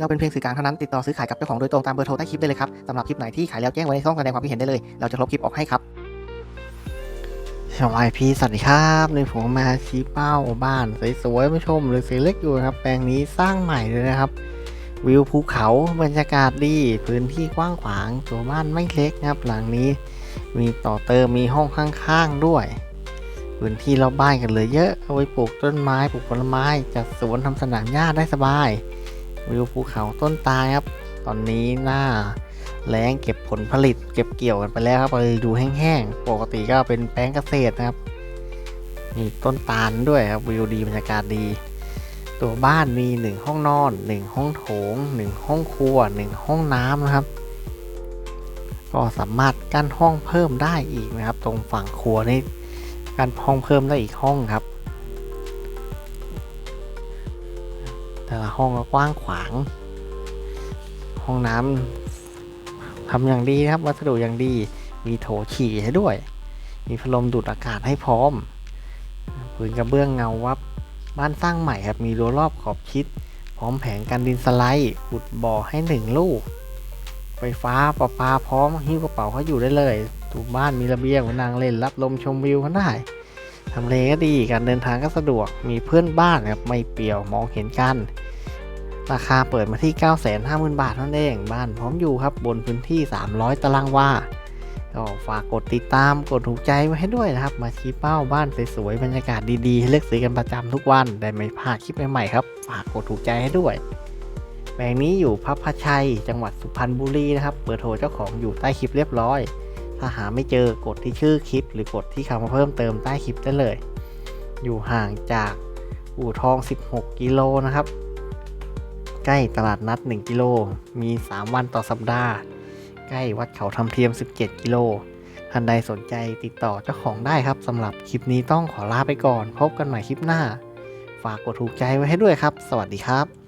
เราเป็นเพียงสื่อกลางเท่านั้นติดต่อซื้อขายกับเจ้าของโดยตรงตามเบอร์โทรใต้คลิปได้เลยครับสำหรับคลิปไหนที่ขายแล้วแจ้งไว้ในช่องแสดงความคิดเห็นได้เลยเราจะลบคลิปออกให้ครับสวัสดีพี่สวัสดีครับในผมมาชี้เป้าบ้านสวยๆม่ชมหรือสีเล็กอยู่นะครับ แปลงนี้สร้างใหม่เลยนะครับ วิวภูเขาบรรยากาศดีพื้นที่กว้างขวางตัวบ้านไม่เล็กนะครับ หลังนี้มีต่อเติมมีห้องข้างๆด้วยพื้นที่รอบบ้านกันเลยเยอะเอาไว้ปลูกต้นไม้ปลูกผลไม้จัดสวนทำสนามหญ้าได้สบาย วิวภูเขาต้นตาลครับ ตอนนี้หน้าแล้งเก็บผลผลิต เก็บเกี่ยวกันไปแล้วครับเลยดูแห้งๆ ปกติก็เป็นแปลงเกษตรนะครับมีต้นตาลด้วยครับวิวดีบรรยากาศดี ตัวบ้านมี 1 ห้องนอน 1 ห้องโถง 1 ห้องครัว 1 ห้องน้ำนะครับ ก็สามารถกั้นห้องเพิ่มได้อีกนะครับ ตรงฝั่งครัวนี่กั้นห้องเพิ่มได้อีกห้องครับ แต่ละห้องก็กว้างขวาง ห้องน้ำทำอย่างดีนะครับ วัสดุอย่างดี มีโถฉี่ให้ด้วย มีพัดลมดูดอากาศให้พร้อมพื้นกระเบื้องเงาวับ บ้านสร้างใหม่ครับ มีรั้วรอบขอบชิด พร้อมแผงกันดินสไลด์ขุดบ่อให้หนึ่งลูก ไฟฟ้าประปาพร้อมหิ้วกระเป๋าเขาอยู่ได้เลยถูกบ้านมีระเบียงนั่งเล่นรับลมชมวิวเขาได้ ทำเลก็ดีการเดินทางก็สะดวกมีเพื่อนบ้านครับไม่เปี่ยวมองเห็นกัน ราคาเปิดมาที่ 950,000 บาทเท่านั้นเองบ้านพร้อมอยู่ครับบนพื้นที่ 300 ตารางวาก็ฝากกดติดตามกดถูกใจไว้ให้ด้วยนะครับ มาชี้เป้าบ้านสวยๆบรรยากาศดีๆเลือกซื้อกันประจำทุกวันได้ไม่พลาดคลิปใหม่ๆครับฝากกดถูกใจให้ด้วยแปลงนี้อยู่พับพชัย จังหวัดสุพรรณบุรีนะครับเบอร์โทรเจ้าของอยู่ใต้คลิปเรียบร้อย ถ้าหาไม่เจอกดที่ชื่อคลิป หรือกดที่คำว่าเพิ่มเติมใต้คลิปได้เลย อยู่ห่างจากอู่ทอง 16 กิโลนะครับ ใกล้ตลาดนัด 1 กิโล มี 3 วันต่อสัปดาห์ ใกล้วัดเขาทำเทียม 17 กิโลท่านใดสนใจติดต่อเจ้าของได้ครับสำหรับคลิปนี้ต้องขอลาไปก่อน พบกันใหม่คลิปหน้า ฝากกดถูกใจไว้ให้ด้วยครับ สวัสดีครับ